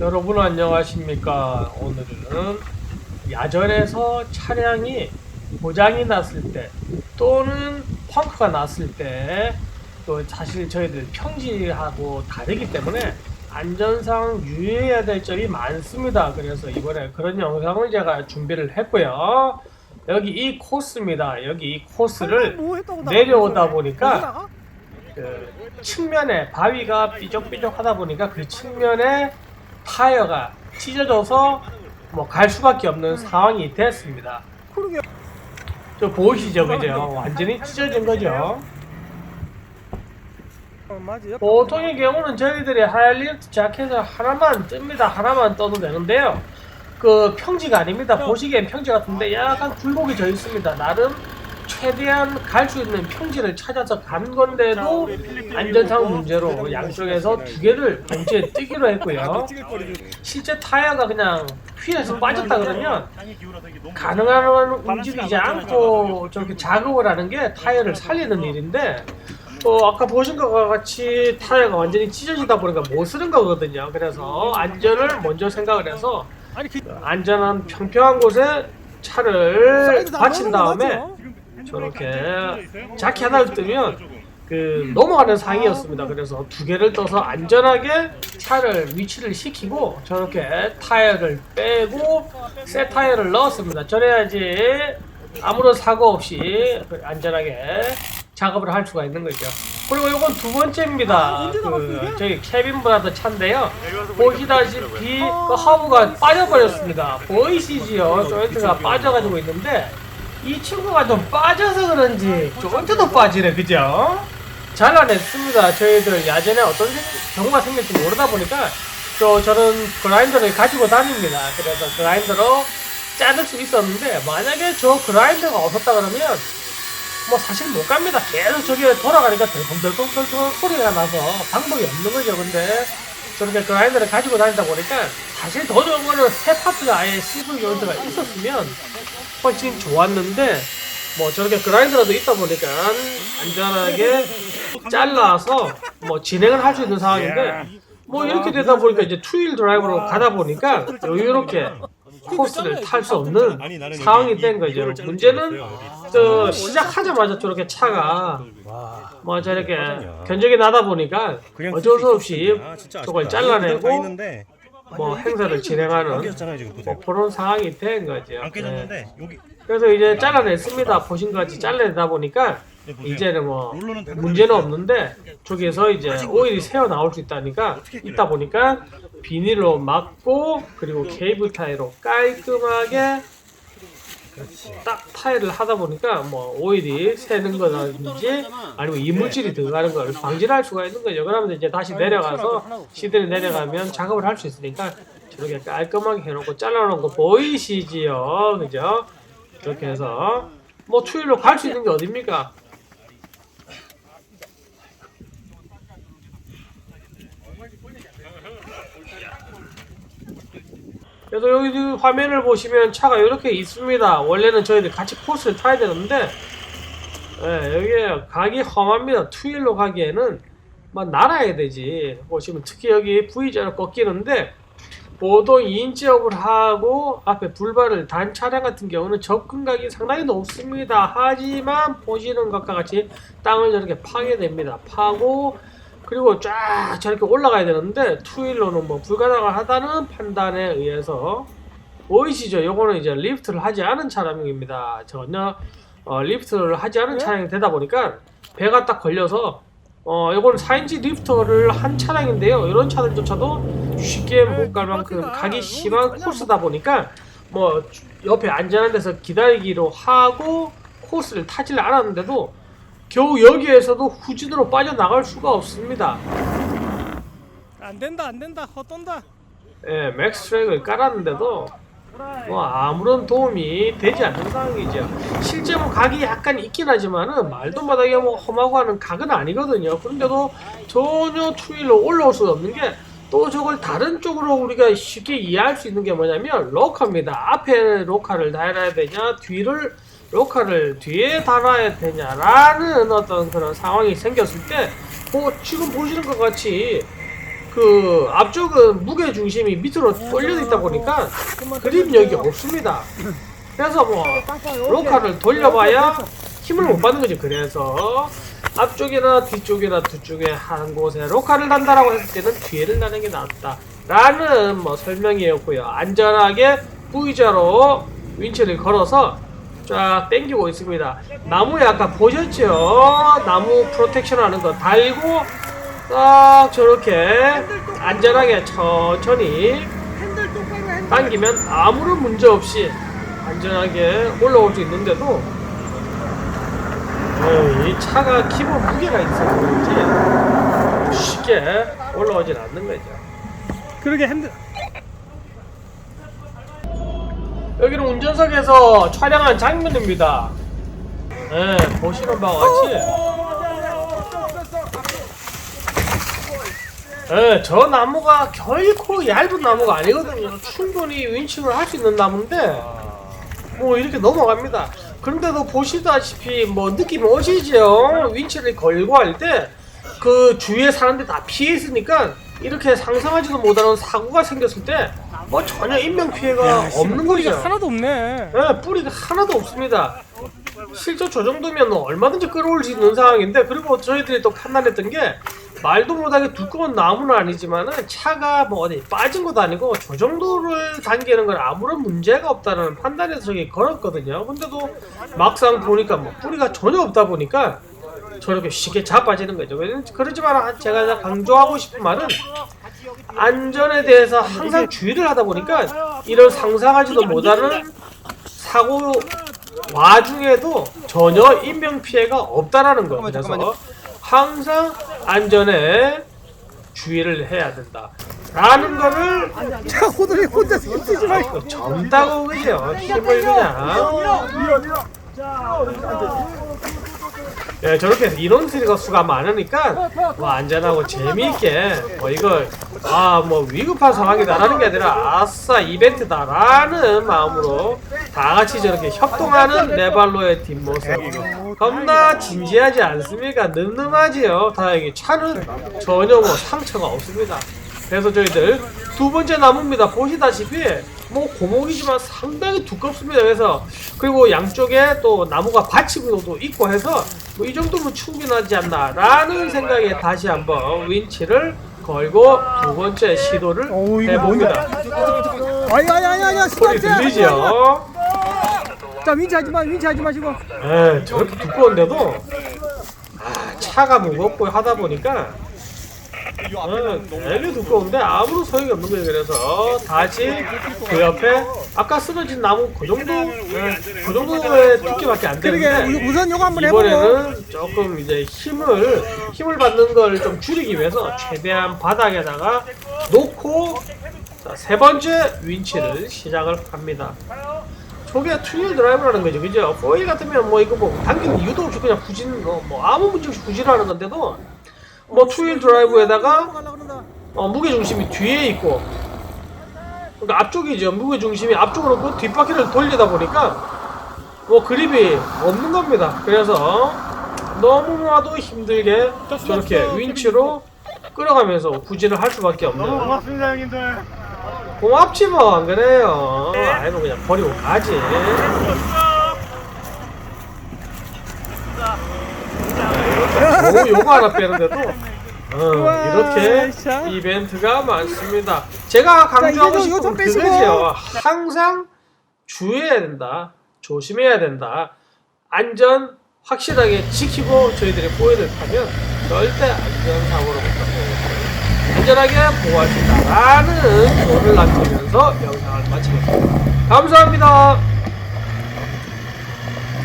여러분 안녕하십니까? 오늘은 야전에서 차량이 고장이 났을 때 또는 펑크가 났을 때 또 사실 저희들 평지하고 다르기 때문에 안전상 유의해야 될 점이 많습니다. 그래서 이번에 그런 영상을 제가 준비를 했고요. 여기 이 코스입니다. 여기 이 코스를 내려오다 보니까? 그 측면에 바위가 삐적삐적하다 보니까 그 측면에 타이어가 찢어져서 뭐 갈 수밖에 없는 상황이 됐습니다. 저 보이시죠, 그죠? 완전히 찢어진 거죠. 어, 보통의 경우는 저희들이 하이리프트 자켓을 하나만 뜹니다. 하나만 떠도 되는데요. 그 평지가 아닙니다. 보시기엔 평지 같은데 약간 굴곡이 져 있습니다. 나름 최대한 갈 수 있는 평지를 찾아서 간 건데도 안전상 문제로 양쪽에서 두 개를 동시에 뜨기로 했고요. 실제 타이어가 그냥 휠에서 빠졌다 그러면 가능한 움직이지 않고 저렇게 작업을 하는 게 타이어를 살리는 일인데 어, 아까 보신 것과 같이 타이어가 완전히 찢어지다 보니까 못 쓰는 거거든요. 그래서 안전을 먼저 생각을 해서 그 안전한 평평한 곳에 차를 받친 다음에? 저렇게 자키 하나를 뜨면 그 넘어가는 상이었습니다. 그래서 두 개를 떠서 안전하게 차를 위치를 시키고 저렇게 타이어를 빼고 새 타이어를 넣었습니다. 저래야지 아무런 사고 없이 안전하게 작업을 할 수가 있는 거죠. 그리고 이건 두 번째입니다. 아, 그? 저희 케빈 브라더 차인데요. 보시다시피 그 하부가 빠져버렸습니다. 보이시지요? 조인트가 빠져가지고 있는데 이 친구가 좀 빠져서 그런지 조인트도 빠지네, 그죠? 잘라냈습니다. 저희들 야전에 어떤 생- 경우가 생길지 모르다 보니까 또 저는 그라인더를 가지고 다닙니다. 그래서 그라인더로 자를 수 있었는데 만약에 저 그라인더가 없었다 그러면 뭐 사실 못 갑니다. 계속 저기 돌아가니까 덜컹덜컹덜컹 소리가 나서 방법이 없는 거죠. 근데 저렇게 그라인더를 가지고 다니다 보니까 사실 더 좋은 거는 새 파트가 아예 시술 조인트가 있었으면 훨씬 좋았는데 뭐 저렇게 그라인더라도 있다 보니까 안전하게 잘라서 뭐 진행을 할 수 있는 상황인데 뭐 이렇게 되다 보니까 이제 투일 드라이브로 가다 보니까 여유롭게 코스를 탈 수 없는 상황이 된 거죠. 문제는 저 시작하자마자 저렇게 차가 뭐 저렇게 견적이 나다 보니까 어쩔 수 없이 저걸 잘라내고 뭐 행사를 진행하는 깨졌잖아요 지금 보세요. 뭐 그런 상황이 된 거죠. 안 네. 깨졌는데 여기 그래서 이제 잘라냈습니다. 보신 것 같이 잘라내다 보니까 네, 보세요. 이제는 뭐 롤러는 다 문제는 없는데 저기에서 이제 오일이 새어 나올 수 있다니까 있다 보니까 비닐로 막고 그리고 케이블 타이로 깔끔하게 딱 타이를 하다 보니까 뭐 오일이 새는 거라든지 아니면 이물질이 들어가는 걸 방지를 할 수가 있는 거죠. 그러면 이제 다시 내려가서 시드를 내려가면 작업을 할 수 있으니까 저렇게 깔끔하게 해놓고 잘라놓은 거 보이시지요, 그죠? 이렇게 해서 뭐 투일로 갈 수 있는 게 어딥니까? 그래서 여기 화면을 보시면 차가 이렇게 있습니다. 원래는 저희들 같이 코스를 타야 되는데, 예, 여기 가기 험합니다. 투일로 가기에는 막 날아야 되지. 보시면 특히 여기 V자로 꺾이는데, 보통 2인치업을 하고 앞에 불발을 단 차량 같은 경우는 접근각이 상당히 높습니다. 하지만 보시는 것과 같이 땅을 저렇게 파게 됩니다. 파고 그리고 쫙 저렇게 올라가야 되는데 투일로는 뭐 불가능하다는 판단에 의해서 보이시죠? 요거는 이제 리프트를 하지 않은 차량입니다. 전혀 어, 리프트를 하지 않은 차량이 되다 보니까 배가 딱 걸려서 어 요거는 4인치 리프트를 한 차량인데요. 이런 차들조차도 쉽게 못 갈 만큼 가기 심한 코스다 보니까 뭐 옆에 안전한 데서 기다리기로 하고 코스를 타지를 않았는데도 겨우 여기에서도 후진으로 빠져나갈 수가 없습니다. 안 된다 안 된다 헛돈다 예, 맥스 트랙을 깔았는데도 뭐 아무런 도움이 되지 않는 상황이죠. 실제 뭐 각이 약간 있긴 하지만은 말도 못하게 뭐 험하고 하는 각은 아니거든요. 그런데도 전혀 투일로 올라올 수 없는 게 또 저걸 다른 쪽으로 우리가 쉽게 이해할 수 있는 게 뭐냐면 로카입니다. 앞에 로카를 달아야 되냐, 뒤를 로카를 뒤에 달아야 되냐라는 어떤 그런 상황이 생겼을 때, 뭐 지금 보시는 것 같이 그 앞쪽은 무게 중심이 밑으로 떨려 있다 보니까 그립력이 없습니다. 그래서 뭐 로카를 돌려봐야 힘을 못 받는 거지. 그래서 앞쪽이나 뒤쪽이나 두 쪽에 한 곳에 로카를 단다라고 했을 때는 뒤에를 나는 게 낫다. 라는 뭐 설명이었고요. 안전하게 V자로 윈치를 걸어서 쫙 당기고 있습니다. 나무에 아까 보셨죠? 나무 프로텍션 하는 거 달고 딱 저렇게 안전하게 천천히 당기면 아무런 문제 없이 안전하게 올라올 수 있는데도 어, 이 차가 기본 무게가 있어서 그런지 쉽게 올라오진 않는 거죠. 그러게 핸들 여기는 운전석에서 촬영한 장면입니다. 네, 보시는 바와 같이 네, 저 나무가 결코 얇은 나무가 아니거든요. 충분히 윈칭을 할 수 있는 나무인데 뭐 이렇게 넘어갑니다. 그런데도 보시다시피 뭐 느낌 오시죠? 윈치를 걸고 할 때 그 주위에 사람들이 다 피해 있으니까 이렇게 상상하지도 못하는 사고가 생겼을 때 뭐 전혀 인명 피해가 없는 거죠. 뿌리가 하나도 없네 네, 뿌리가 하나도 없습니다. 실제 저 정도면 얼마든지 끌어올 수 있는 상황인데 그리고 저희들이 또 판단했던 게 말도 못하게 두꺼운 나무는 아니지만은 차가 뭐 어디 빠진 것도 아니고 저 정도를 당기는 건 아무런 문제가 없다는 판단에서 저기 걸었거든요. 근데도 막상 보니까 뭐 뿌리가 전혀 없다 보니까 저렇게 쉽게 자빠지는 거죠. 그렇지만 제가 강조하고 싶은 말은 안전에 대해서 항상 주의를 하다 보니까 이런 상상하지도 못하는 사고 와중에도 전혀 인명 피해가 없다라는 거. 그래서 항상 안전에 주의를 해야 된다. 라는 거를 자 호들이 혼자서 힘쓰지 말고 젊다고 그죠? 힘을 그냥 예, 저렇게 인원수가 수가 많으니까 뭐 안전하고 재미있게 뭐 이걸 아 뭐 위급한 상황이다라는 게 아니라 아싸 이벤트다라는 마음으로 다 같이 저렇게 협동하는 네발로의 뒷모습 겁나 진지하지 않습니까? 늠름하지요. 다행히 차는 전혀 뭐 상처가 없습니다. 그래서 저희들 두 번째 나무입니다. 보시다시피 뭐 고목이지만 상당히 두껍습니다. 그래서 그리고 양쪽에 또 나무가 받치고도 있고 해서 뭐 이 정도면 충분하지 않나라는 생각에 다시 한번 윈치를 걸고 두 번째 시도를 이거 해봅니다. 아니 아니 아니 아니 소리 들리죠? 자 윈치 하지 마 윈치 하지 마시고 에 저렇게 두꺼운데도 아, 차가 무겁고 하다 보니까 어, 되게 두꺼운데 아무런 소용이 없는 거예요. 그래서 다시 그 옆에 아까 쓰러진 나무 그 정도 예, 그 정도의 두께밖에 안 되는데 우- 우선 요거 한번 해보고 이번에는 조금 이제 힘을 힘을 받는 걸 좀 줄이기 위해서 최대한 바닥에다가 놓고 자, 세 번째 윈치를 시작을 합니다. 저게 투일 드라이브라는 거죠, 그죠? 포일 같으면 뭐 이거 뭐 당기는 이유도 없이 그냥 부진 뭐, 뭐 아무 문제 없이 부진하는 건데도 뭐 투일 드라이브에다가. 어, 무게 중심이 뒤에 있고. 그러니까 앞쪽이죠. 무게 중심이 앞쪽으로 그 뒷바퀴를 돌리다 보니까 뭐 그립이 없는 겁니다. 그래서 너무나도 힘들게 저렇게 윈치로 끌어가면서 구진을 할 수밖에 없는. 고맙습니다 형님들. 고맙지 뭐안 그래요. 아이고 그냥 버리고 가지 오 요거 하나 빼는데도 어, 우와, 이렇게 자. 이벤트가 많습니다. 제가 강조하고 이거 싶은 좀 빼시고. 그거죠. 항상 주의해야 된다. 조심해야 된다. 안전 확실하게 지키고 저희들이 보여를 하면 절대 안전사고로부터 안전하게 보호할 수 있다라는 조를 남기면서 영상을 마치겠습니다. 감사합니다.